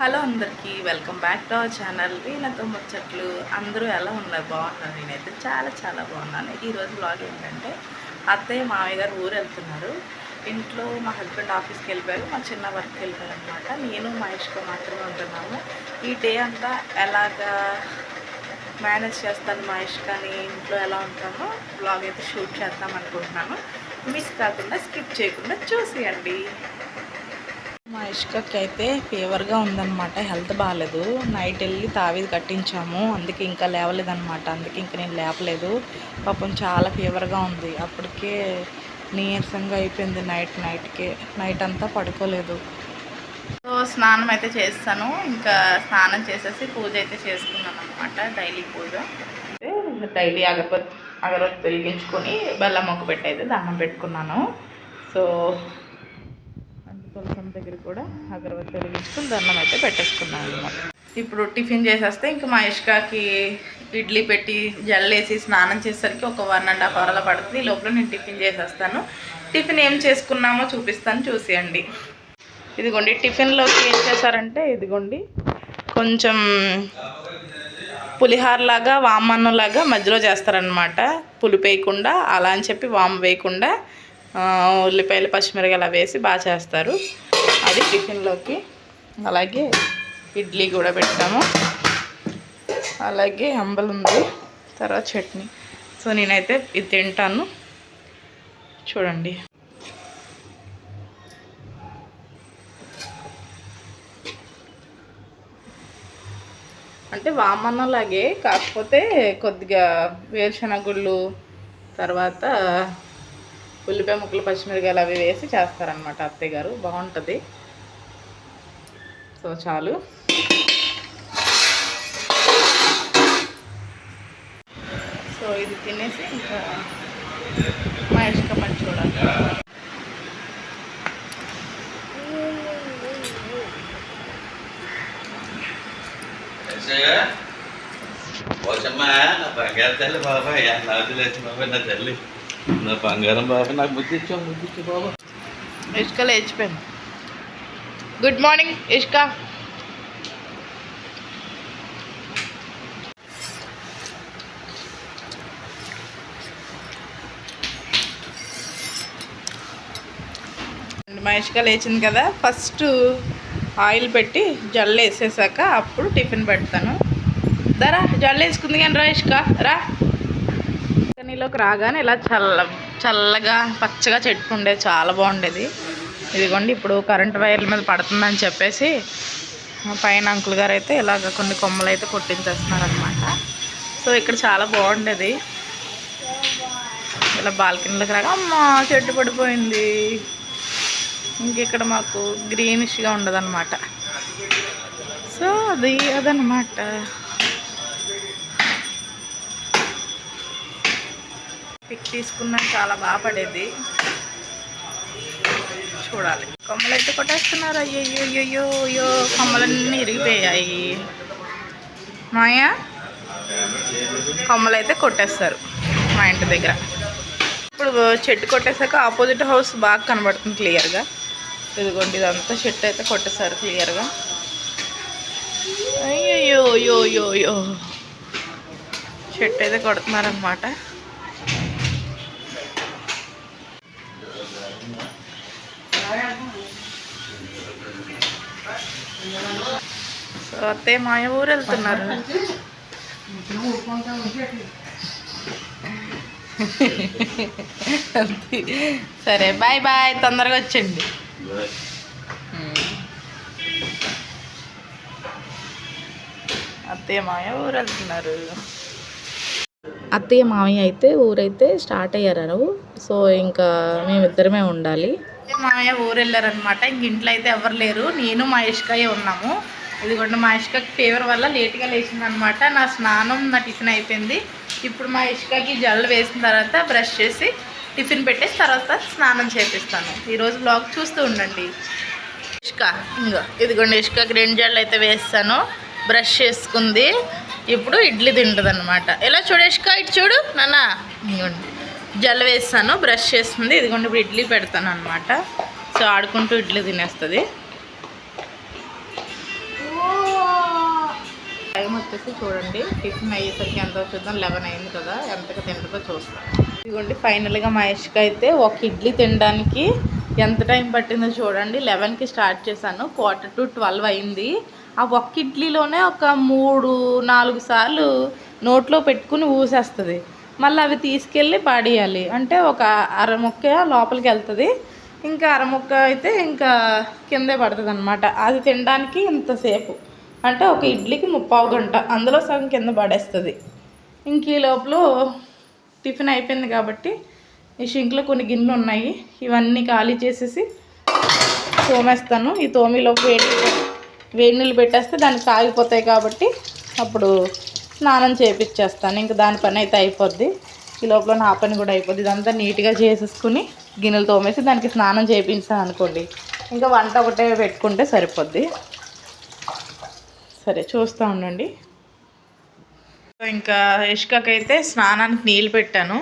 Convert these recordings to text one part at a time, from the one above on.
Hello అందరికీ welcome back to our channel వీళ్ళతో ముచ్చట్లు. అందరూ ఎలా ఉన్నారు? బాగున్నారు? నేనైతే చాలా చాలా బాగున్నాను. ఈరోజు బ్లాగ్ ఏంటంటే అత్తయ్య మామయ్య గారు ఊరు వెళ్తున్నారు ఇంట్లో మా హస్బెండ్ ఆఫీస్కి వెళ్ళిపోయారు. మా చిన్న వర్క్కి వెళ్ళిపోయారు అనమాట నేను మా ఇష్క మాత్రమే ఉంటున్నాము. ఈ డే అంతా ఎలాగా మేనేజ్ చేస్తాను మా ఇష్కాని ఇంట్లో ఎలా ఉంటానో బ్లాగ్ అయితే షూట్ చేద్దాం అనుకుంటున్నాను. మిస్ కాకుండా స్కిప్ చేయకుండా చూసేయండి. మా ఇష్కకి అయితే ఫీవర్గా ఉందన్నమాట. హెల్త్ బాగాలేదు. నైట్ వెళ్ళి తావిది కట్టించాము. అందుకే ఇంకా లేవలేదన్నమాట. అందుకే ఇంకా నేను లేపలేదు. పాపం చాలా ఫీవర్గా ఉంది. అప్పటికే నీరసంగా అయిపోయింది నైట్ నైట్కే. నైట్ అంతా పడుకోలేదు. సో స్నానం అయితే చేస్తాను. ఇంకా స్నానం చేసేసి పూజ అయితే చేసుకున్నాను అనమాట డైలీ పూజ. డైలీ అగరబత్ అగరబత్తి వెలిగించుకొని బెల్లం మొక్క పెట్టయితే దండం పెట్టుకున్నాను. సో దగ్గర కూడా అగరబత్తి వెలిగించుకుని దండం అయితే పెట్టేసుకున్నాను అనమాట ఇప్పుడు టిఫిన్ చేసేస్తే ఇంకా మా ఇష్కాకి ఇడ్లీ పెట్టి జల్లేసి స్నానం చేసేసరికి ఒక వన్ అండ్ హాఫ్ అవర్లో పడుతుంది. ఈ లోపల నేను టిఫిన్ చేసేస్తాను. టిఫిన్ ఏం చేసుకున్నామో చూపిస్తాను. చూసేయండి. ఇదిగోండి టిఫిన్లోకి ఏం చేశారంటే ఇదిగోండి కొంచెం పులిహారలాగా వామన్నంలాగా మధ్యలో చేస్తారనమాట పులుపు వేయకుండా అలా అని చెప్పి వామ వేయకుండా ఉల్లిపాయలు పచ్చిమిరకాయలు వేసి బాగా చేస్తారు. అది టిఫిన్లోకి అలాగే ఇడ్లీ కూడా పెట్టాము. అలాగే అంబలు ఉంది తర్వాత చట్నీ. సో నేనైతే ఇది తింటాను. చూడండి. అంటే వామన్నలాగే కాకపోతే కొద్దిగా వేరుశనగుళ్ళు తర్వాత ఉల్లిపాయ ముక్కలు పచ్చిమిరకాయలు అవి వేసి చేస్తారనమాట అత్తయ్య గారు బాగుంటుంది. సో చాలు. సో ఇది తినేసి ఇంకా మా ఇష్టం పని చూడాలి. పోచమ్మా నా బంగారు తల్లి బాబాయ్ నా వదిలేసి బాబాయ్ నా తల్లి. నా బంగారం బాబు నాకు ముద్దిచ్చావు ముద్దిచ్చు బాబా. ఇష్క లేచిపోయింది గుడ్ మార్నింగ్ ఇష్క. మా ఇష్క లేచింది కదా ఫస్ట్ ఆయిల్ పెట్టి జల్లు వేసేసాక అప్పుడు టిఫిన్ పెడతాను. దరా జల్లు వేసుకుంది కానీ రా ఇష్క రా. నీలోకి రాగానే ఇలా చల్ల చల్లగా పచ్చగా చెట్టు ఉండేది చాలా బాగుండేది. ఇదిగోండి ఇప్పుడు కరెంట్ వైర్ల మీద పడుతుందని చెప్పేసి పైన అంకుల్ గారు అయితే ఇలాగ కొన్ని కొమ్మలు అయితే కొట్టించేస్తున్నారనమాట సో ఇక్కడ చాలా బాగుండేది. ఇలా బాల్కనీలోకి రాగా అమ్మ చెట్టు పడిపోయింది. ఇంక ఇక్కడ మాకు గ్రీనిష్గా ఉండదన్నమాట. సో అది అదనమాట పిక్ తీసుకున్నా చాలా బాగా పడేది. చూడాలి. కొమ్మలు అయితే కొట్టేస్తున్నారు. అయ్యో అయ్యో అయ్యో కొమ్మలన్నీ ఇరిగిపోయాయి. మాయా? కొమ్మలు అయితే కొట్టేస్తారు మా ఇంటి దగ్గర. ఇప్పుడు చెట్టు కొట్టేశాక ఆపోజిట్ హౌస్ బాగా కనబడుతుంది క్లియర్గా. ఇదిగోండి ఇదంతా చెట్టు అయితే కొట్టేశారు క్లియర్గా. అయ్యో అయ్యో అయ్యో. చెట్టు అయితే కొడుతున్నారనమాట సో అత్తయ్య మాయ ఊరు వెళ్తున్నారు సరే బాయ్ బాయ్ తొందరగా వచ్చండి అత్తయ్య మాయ ఊరు వెళ్తున్నారు అత్తయ్య మామయ్య అయితే ఊరైతే స్టార్ట్ అయ్యారు సో ఇంకా మేమిద్దరమే ఉండాలి. మామయ్య ఊరు వెళ్ళారనమాట ఇంక ఇంట్లో అయితే ఎవరు లేరు. నేను మా ఇష్కాయే ఉన్నాము. ఇదిగోండి మా ఇష్కాకి ఫీవర్ వల్ల లేట్గా లేచిందనమాట నా స్నానం నా టిఫిన్ అయిపోయింది. ఇప్పుడు మా జల్లు వేసిన తర్వాత బ్రష్ చేసి టిఫిన్ పెట్టేసి తర్వాత స్నానం చేపిస్తాను. ఈరోజు బ్లాగ్ చూస్తూ ఉండండి. ఇష్క ఇంకో ఇదిగోండి ఇష్కాకి రెండు జల్లు అయితే వేస్తాను. బ్రష్ చేసుకుంది. ఇప్పుడు ఇడ్లీ తింటుంది అనమాట ఎలా చూడు ఇష్కా? ఇటు చూడు నాన్న. ఇంకోండి జల్లు వేస్తాను బ్రష్ చేస్తుంది. ఇదిగోండి ఇప్పుడు ఇడ్లీ పెడతాను అనమాట సో ఆడుకుంటూ ఇడ్లీ తినేస్తుంది. టైం వచ్చేసి చూడండి టిఫిన్ అయ్యేసరికి ఎంత వచ్చిందో లెవెన్ అయింది కదా ఎంతగా తింటుందో చూస్తాం ఇదిగోండి ఫైనల్గా మహేష్కి అయితే ఒక ఇడ్లీ తినడానికి ఎంత టైం పట్టిందో చూడండి. లెవెన్కి స్టార్ట్ చేశాను క్వార్టర్ టు ట్వెల్వ్ అయింది. ఆ ఒక్క ఇడ్లీలోనే ఒక మూడు నాలుగు సార్లు నోట్లో పెట్టుకుని ఊసేస్తుంది. మళ్ళీ అవి తీసుకెళ్ళి పాడేయాలి. అంటే ఒక అర ముక్క లోపలికి వెళ్తుంది. ఇంకా అర ముక్క అయితే ఇంకా కిందే పడుతుంది అనమాట అది తినడానికి ఇంతసేపు అంటే ఒక ఇడ్లీకి ముప్పావు గంట. అందులో సగం కింద పడేస్తుంది. ఇంక ఈ లోపల టిఫిన్ అయిపోయింది కాబట్టి ఈ షింక్లో కొన్ని గిన్నెలు ఉన్నాయి. ఇవన్నీ ఖాళీ చేసేసి తోమేస్తాను. ఈ తోమిలోపు వేడి వేడి నీళ్ళు పెట్టేస్తే దానికి కాగిపోతాయి కాబట్టి అప్పుడు స్నానం చేపించేస్తాను ఇంకా దాని పని అయితే అయిపోద్ది. ఈ లోపల నా పని కూడా అయిపోద్ది. ఇదంతా నీట్గా చేసేసుకుని గిన్నెలు తోమేసి దానికి స్నానం చేయించాను అనుకోండి. ఇంకా వంట ఒకటే పెట్టుకుంటే సరిపోద్ది. సరే చూస్తూ ఉండండి. ఇంకా ఇష్కకైతే స్నానానికి నీళ్ళు పెట్టాను.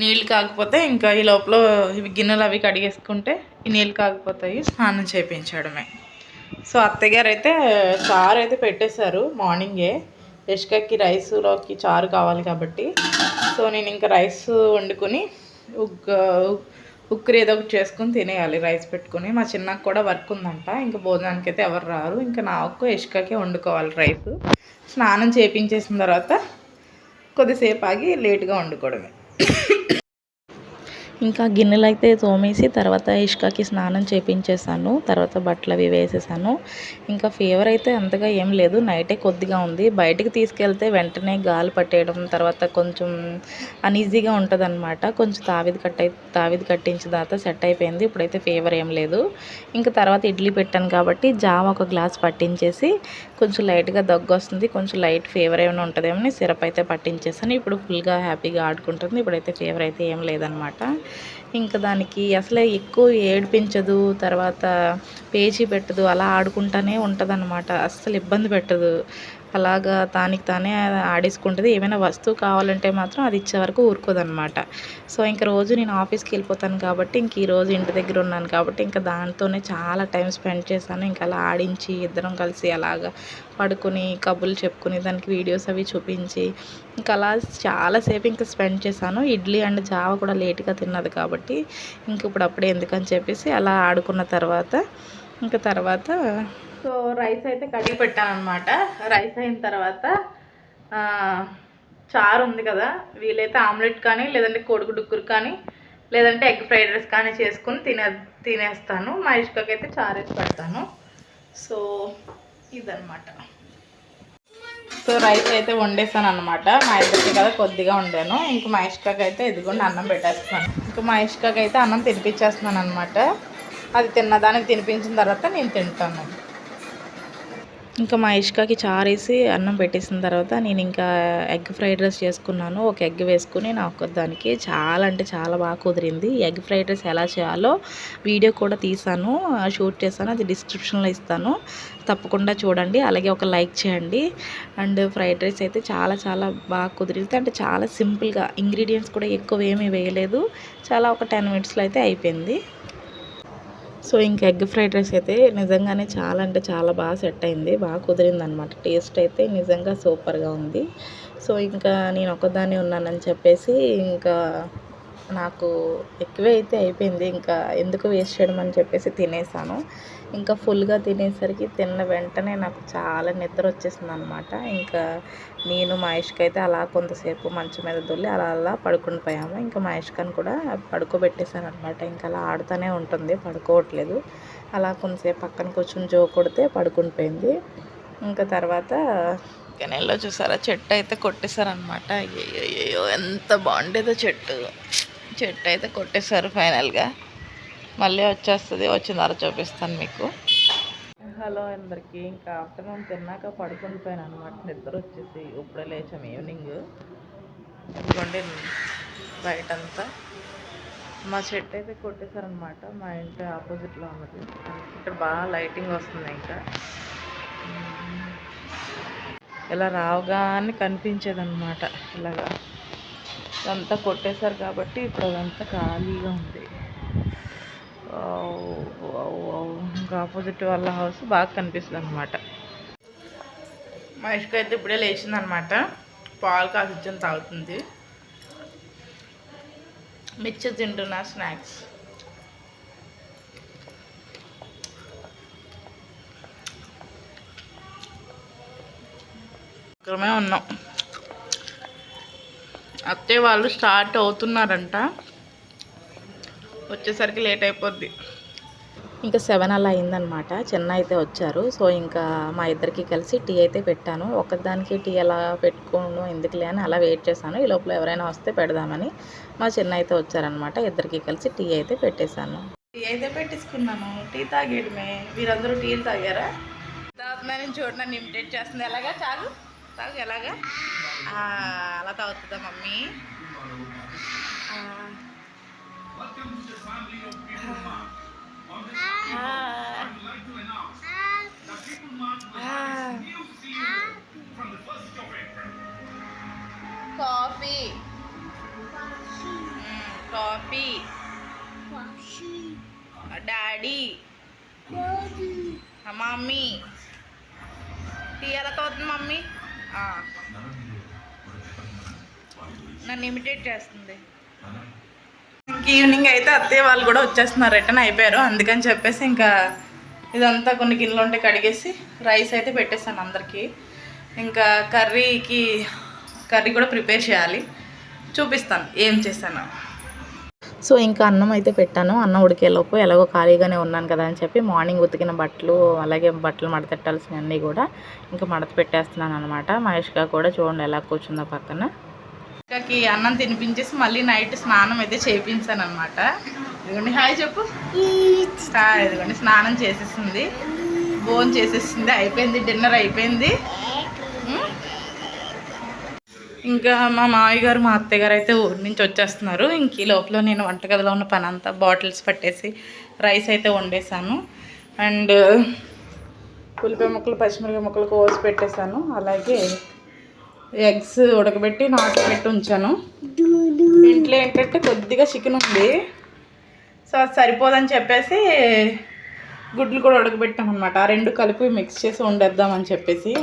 నీళ్ళు కాకపోతే ఇంకా ఈ లోపల ఇవి గిన్నెలు అవి కడిగేసుకుంటే ఈ నీళ్ళు కాకపోతాయి. స్నానం చేయించడమే సో అత్తగారు అయితే చారు అయితే పెట్టేశారు మార్నింగే. ఇష్కకి రైస్లోకి చారు కావాలి కాబట్టి. సో నేను ఇంకా రైస్ వండుకొని ఉగ్గ ఉక్కురు ఏదో ఒకటి చేసుకుని తినేయాలి రైస్ పెట్టుకుని. మా చిన్నకు కూడా వర్క్ ఉందంట. ఇంకా భోజనానికి అయితే ఎవరు రారు. ఇంకా నాకు ఇష్కకే వండుకోవాలి రైస్. స్నానం చేపించేసిన తర్వాత కొద్దిసేపు ఆగి లేట్గా వండుకోవడమే. ఇంకా గిన్నెలు అయితే తోమేసి తర్వాత ఇష్కాకి స్నానం చేపించేసాను తర్వాత బట్టలు అవి వేసేసాను ఇంకా ఫీవర్ అయితే అంతగా ఏం లేదు. నైటే కొద్దిగా ఉంది. బయటకు తీసుకెళ్తే వెంటనే గాలి పట్టేయడం తర్వాత కొంచెం అన్ఈజీగా ఉంటుంది అనమాట కొంచెం తావిది కట్ తావిది కట్టించిన తర్వాత సెట్ అయిపోయింది. ఇప్పుడైతే ఫీవర్ ఏం లేదు. ఇంకా తర్వాత ఇడ్లీ పెట్టాను కాబట్టి జామ ఒక గ్లాస్ పట్టించేసి కొంచెం లైట్గా దగ్గు వస్తుంది. కొంచెం లైట్ ఫీవర్ ఏమైనా ఉంటుందేమో అని సిరప్ అయితే పట్టించేసాను ఇప్పుడు ఫుల్గా హ్యాపీగా ఆడుకుంటుంది. ఇప్పుడైతే ఫీవర్ అయితే ఏం లేదనమాట ఇంకా దానికి అసలే ఎక్కువ ఏడిపించదు తర్వాత పేచీ పెట్టదు అలా ఆడుకుంటానే ఉంటుంది అనమాట అస్సలు ఇబ్బంది పెట్టదు. అలాగా దానికి తానే ఆడేసుకుంటుంది. ఏమైనా వస్తువు కావాలంటే మాత్రం అది ఇచ్చే వరకు ఊరుకోదనమాట సో ఇంకా రోజు నేను ఆఫీస్కి వెళ్ళిపోతాను కాబట్టి ఇంక ఈరోజు ఇంటి దగ్గర ఉన్నాను కాబట్టి ఇంకా దాంతోనే చాలా టైం స్పెండ్ చేశాను. ఇంకా అలా ఆడించి ఇద్దరం కలిసి అలాగా పడుకొని కబుర్లు చెప్పుకుని దానికి వీడియోస్ అవి చూపించి ఇంకా అలా చాలాసేపు ఇంకా స్పెండ్ చేశాను. ఇడ్లీ అండ్ జావ కూడా లేట్గా తిన్నది కాబట్టి ఇంక ఇప్పుడు అప్పుడే ఎందుకని చెప్పేసి అలా ఆడుకున్న తర్వాత ఇంకా తర్వాత సో రైస్ అయితే కడిగి పెట్టాను అనమాట రైస్ అయిన తర్వాత చారు ఉంది కదా వీలైతే ఆమ్లెట్ కానీ లేదంటే కోడిగుడ్డుకురు కానీ లేదంటే ఎగ్ ఫ్రైడ్ రైస్ కానీ చేసుకుని తినే తినేస్తాను. మా ఇష్కకి అయితే చారు పెడతాను. సో ఇదనమాట సో రైస్ అయితే వండేసాను అనమాట మా ఇద్దరికి కదా కొద్దిగా వండాను. ఇంక మా ఇష్కకి అయితే ఇదిగోండి అన్నం పెట్టేస్తున్నాను. ఇంక మా ఇష్కకి అయితే అన్నం తినిపించేస్తున్నాను అనమాట అది తిన్నదానికి తినిపించిన తర్వాత నేను తింటాను. ఇంకా మా ఇష్కాకి చారేసి అన్నం పెట్టేసిన తర్వాత నేను ఇంకా ఎగ్ ఫ్రైడ్ రైస్ చేసుకున్నాను. ఒక ఎగ్ వేసుకుని నాకు దానికి చాలా అంటే చాలా బాగా కుదిరింది. ఎగ్ ఫ్రైడ్ రైస్ ఎలా చేయాలో వీడియో కూడా తీసాను షూట్ చేశాను అది డిస్క్రిప్షన్లో ఇస్తాను. తప్పకుండా చూడండి అలాగే ఒక లైక్ చేయండి. అండ్ ఫ్రైడ్ రైస్ అయితే చాలా చాలా బాగా కుదిరింది. అంటే చాలా సింపుల్గా ఇంగ్రీడియంట్స్ కూడా ఎక్కువ ఏమీ వేయలేదు. చాలా ఒక టెన్ మినిట్స్లో అయితే అయిపోయింది. సో ఇంకా ఎగ్ ఫ్రైడ్ రైస్ అయితే నిజంగానే చాలా అంటే చాలా బాగా సెట్ అయింది. బాగా కుదిరింది అనమాట టేస్ట్ అయితే నిజంగా సూపర్గా ఉంది. సో ఇంకా నేను ఒకదాన్ని ఉన్నానని చెప్పేసి ఇంకా నాకు ఎక్కువే అయితే అయిపోయింది. ఇంకా ఎందుకు వేస్ట్ చేయడం అని చెప్పేసి తినేసాను. ఇంకా ఫుల్గా తినేసరికి తిన్న వెంటనే నాకు చాలా నిద్ర వచ్చేసింది అనమాట ఇంకా నేను మహేష్కి అయితే అలా కొంతసేపు మంచం మీద దొల్లి అలా అలా పడుకుని పోయాము. ఇంకా మా అని కూడా పడుకోబెట్టేశాను అనమాట ఇంకా అలా ఆడుతూనే ఉంటుంది పడుకోవట్లేదు. అలా కొంతసేపు పక్కన కూర్చొని జో కొడితే పడుకుని పోయింది. ఇంకా తర్వాత కెనెల్లో చూసారా చెట్టు అయితే కొట్టేశారనమాట అయ్యో ఎంత బాగుండేదో చెట్టు. చెట్టు అయితే కొట్టేశారు ఫైనల్గా. మళ్ళీ వచ్చేస్తుంది వచ్చిన తర్వాత చూపిస్తాను మీకు. హలో అందరికీ ఇంకా ఆఫ్టర్నూన్ తిన్నాక పడుకుని పోయాను అనమాట నిద్ర వచ్చేసి ఇప్పుడే లేచాము ఈవినింగ్. ఇదిగోండి బయటంతా. మా చెట్టు అయితే కొట్టేశారనమాట మా ఇంటి ఆపోజిట్లో ఉన్నది. ఇక్కడ బాగా లైటింగ్ వస్తుంది ఇంకా. ఇలా రావగానే కనిపించేదన్నమాట ఇలాగా. ఇదంతా కొట్టేశారు కాబట్టి ఇప్పుడు అదంతా ఖాళీగా ఉంది. ఇంకా ఆపోజిట్ వాళ్ళ హౌస్ బాగా కనిపిస్తుంది అనమాట మహేష్కి అయితే ఇప్పుడే లేచిందనమాట పాలు కాసిచ్చని తాగుతుంది. మిర్చి తింటున్నా స్నాక్స్. ఇక్కడమే ఉన్నాం. అత్తయ్య వాళ్ళు స్టార్ట్ అవుతున్నారంట. వచ్చేసరికి లేట్ అయిపోద్ది. ఇంకా సెవెన్ అలా అయిందనమాట చిన్న అయితే వచ్చారు. సో ఇంకా మా ఇద్దరికి కలిసి టీ అయితే పెట్టాను. ఒకదానికి టీ అలా పెట్టుకోను ఎందుకులే అని అలా వెయిట్ చేశాను. ఈ లోపల ఎవరైనా వస్తే పెడదామని మా చిన్న అయితే వచ్చారనమాట ఇద్దరికి కలిసి టీ అయితే పెట్టేశాను. టీ అయితే పెట్టేసుకున్నాను. టీ తాగేయడమే. మీరందరూ టీలు తాగారా? నేను చూడండి ఇమిటేట్ చేస్తుంది. ఎలాగా? చాలు. తాగు ఎలాగా ఆ, అలా తాగుతుందా మమ్మీ ఆ. ఆ. ఆ. కాఫీ మ్మ్, కాఫీ డాడీ ఆ, మమ్మీ టీ ఎలా తోతుంది మమ్మీ ఆ. నన్ను ఇమిటేట్ చేస్తుంది. ఇంక ఈవినింగ్ అయితే అత్తయ్య వాళ్ళు కూడా వచ్చేస్తున్నారు. రిటర్న్ అయిపోయారు. అందుకని చెప్పేసి ఇంకా ఇదంతా కొన్ని గిన్నెలు ఉంటే కడిగేసి రైస్ అయితే పెట్టేస్తాను అందరికీ. ఇంకా కర్రీకి కర్రీ కూడా ప్రిపేర్ చేయాలి. చూపిస్తాను ఏం చేస్తాను సో ఇంకా అన్నం అయితే పెట్టాను. అన్నం ఉడికేలోపు ఎలాగో ఖాళీగానే ఉన్నాను కదా అని చెప్పి మార్నింగ్ ఉతికిన బట్టలు అలాగే బట్టలు మడతెట్టాల్సినవన్నీ కూడా ఇంకా మడత పెట్టేస్తున్నాను అనమాట మహేష్గా కూడా చూడండి ఎలా కూర్చుందో పక్కన. ఇంకాకి అన్నం తినిపించేసి మళ్ళీ నైట్ స్నానం అయితే చేయించాను అనమాట ఇదిగోండి హాయ్ చెప్పు. ఇదిగోండి స్నానం చేసేసింది. భోజనం చేసేసింది. అయిపోయింది డిన్నర్ అయిపోయింది. ఇంకా మా మామయ్య గారు మా అత్తయ్య గారు అయితే ఊరి నుంచి వచ్చేస్తున్నారు. ఇంక ఈ లోపల నేను వంటగదిలో ఉన్న పని అంతా బాటిల్స్ పట్టేసి రైస్ అయితే వండేసాను అండ్ ఉల్లిపాయ ముక్కలు పచ్చిమిరపకాయ ముక్కలు కోసి పెట్టేశాను. అలాగే ఎగ్స్ ఉడకబెట్టి నాటు పెట్టి ఉంచాను. ఇంట్లో ఏంటంటే కొద్దిగా చికెన్ ఉంది. సో అది సరిపోదని చెప్పేసి గుడ్లు కూడా ఉడకబెట్టాం అనమాట ఆ రెండు కలిపి మిక్స్ చేసి వండేద్దామని చెప్పేసి.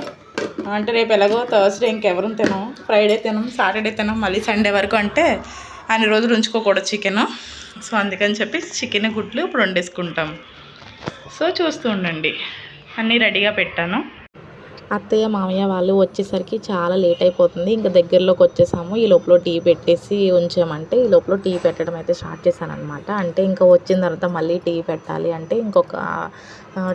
అంటే రేపు ఎలాగో థర్స్డే ఇంకెవరు తినం. ఫ్రైడే తినం సాటర్డే తినం మళ్ళీ సండే వరకు అంటే అన్ని రోజులు ఉంచుకోకూడదు చికెన్ సో అందుకని చెప్పి చికెన్ గుడ్లు ఇప్పుడు వండేసుకుంటాం. సో చూస్తూ ఉండండి. అన్నీ రెడీగా పెట్టాను. అత్తయ్య మామయ్య వాళ్ళు వచ్చేసరికి చాలా లేట్ అయిపోతుంది. ఇంకా దగ్గరలోకి వచ్చేసాము. ఈ లోపల టీ పెట్టేసి ఉంచామంటే ఈ లోపల టీ పెట్టడం అయితే స్టార్ట్ చేశాను అనమాట అంటే ఇంకా వచ్చిన తర్వాత మళ్ళీ టీ పెట్టాలి అంటే ఇంకొక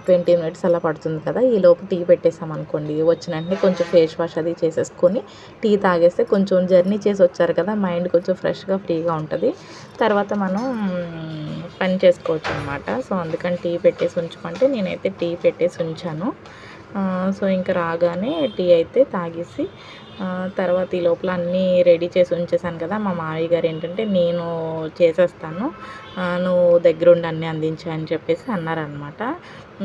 ట్వంటీ మినిట్స్ అలా పడుతుంది కదా. ఈ లోపు టీ పెట్టేసామనుకోండి. వచ్చిన వెంటనే కొంచెం ఫేస్ వాష్ అది చేసేసుకొని టీ తాగేస్తే కొంచెం జర్నీ చేసి వచ్చారు కదా. మైండ్ కొంచెం ఫ్రెష్గా ఫ్రీగా ఉంటుంది. తర్వాత మనం పని చేసుకోవచ్చు అనమాట సో అందుకని టీ పెట్టేసి ఉంచమంటే నేనైతే టీ పెట్టేసి ఉంచాను. సో ఇంకా రాగానే టీ అయితే తాగేసి తర్వాత ఈ లోపల అన్నీ రెడీ చేసి ఉంచేసాను కదా మా మావయ్య గారు ఏంటంటే నేను చేసేస్తాను నువ్వు దగ్గరుండి అన్నీ అందించు అని చెప్పేసి అన్నారనమాట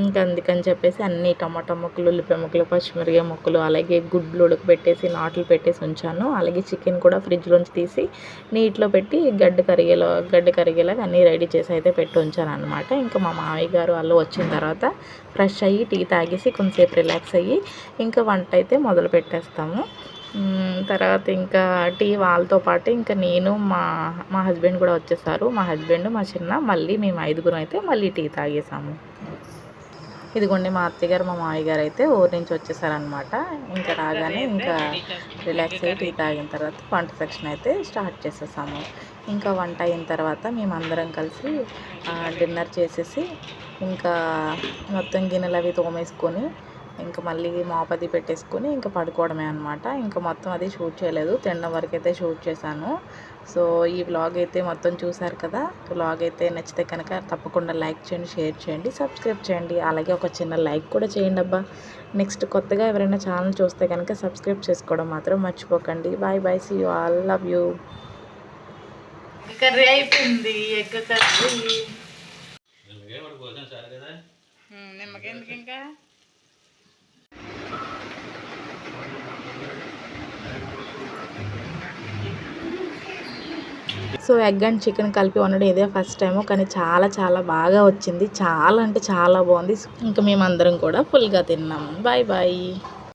ఇంకా అందుకని చెప్పేసి అన్ని టమాటా ముక్కలు ఉల్లిపాయ ముక్కలు పచ్చిమిరకాయ ముక్కలు అలాగే గుడ్లు ఉడకబెట్టేసి నాట్లు పెట్టేసి ఉంచాను. అలాగే చికెన్ కూడా ఫ్రిడ్జ్లోంచి తీసి నీటిలో పెట్టి గడ్డ కరిగేలా గడ్డ కరిగేలాగా అన్నీ రెడీ చేసి అయితే పెట్టి ఉంచాను అనమాట ఇంకా మా మావయ్య గారు వాళ్ళు వచ్చిన తర్వాత ఫ్రెష్ అయ్యి టీ తాగేసి కొంతసేపు రిలాక్స్ అయ్యి ఇంకా వంట అయితే మొదలు పెట్టేస్తాము. తర్వాత ఇంకా టీ వాళ్ళతో పాటు ఇంకా నేను మా మా హస్బెండ్ కూడా వచ్చేసారు. మా హస్బెండ్ మా చిన్న మళ్ళీ మేము ఐదుగురం అయితే మళ్ళీ టీ తాగేసాము. ఇదిగోండి మా అత్తయ్య గారు మా మామయ్య గారు అయితే ఊరి నుంచి వచ్చేసారనమాట ఇంకా రాగానే ఇంకా రిలాక్స్ అయ్యి టీ తాగిన తర్వాత వంట సెక్షన్ అయితే స్టార్ట్ చేసేసాము. ఇంకా వంట అయిన తర్వాత మేమందరం కలిసి డిన్నర్ చేసేసి ఇంకా మొత్తం గిన్నెలు అవి తోమేసుకొని ఇంకా మళ్ళీ మాపది పెట్టేసుకొని ఇంకా పడుకోవడమే అనమాట ఇంకా మొత్తం అది షూట్ చేయలేదు. తినడం వరకు అయితే షూట్ చేశాను. సో ఈ వ్లాగ్ అయితే మొత్తం చూసారు కదా? వ్లాగ్ అయితే నచ్చితే కనుక తప్పకుండా లైక్ చేయండి షేర్ చేయండి సబ్స్క్రైబ్ చేయండి. అలాగే ఒక చిన్న లైక్ కూడా చేయండి అబ్బా. నెక్స్ట్ కొత్తగా ఎవరైనా ఛానల్ చూస్తే కనుక సబ్స్క్రైబ్ చేసుకోవడం మాత్రం మర్చిపోకండి. Bye bye see you all love you curry అయిపోయింది ఎగ్ కర్రీ. ఎందుకు ఇంకా? సో ఎగ్ అండ్ చికెన్ కలిపి వండడం ఇదే ఫస్ట్ టైము కానీ చాలా చాలా బాగా వచ్చింది. చాలా అంటే చాలా బాగుంది. ఇంకా మేమందరం కూడా ఫుల్గా తిన్నాము బాయ్ బాయ్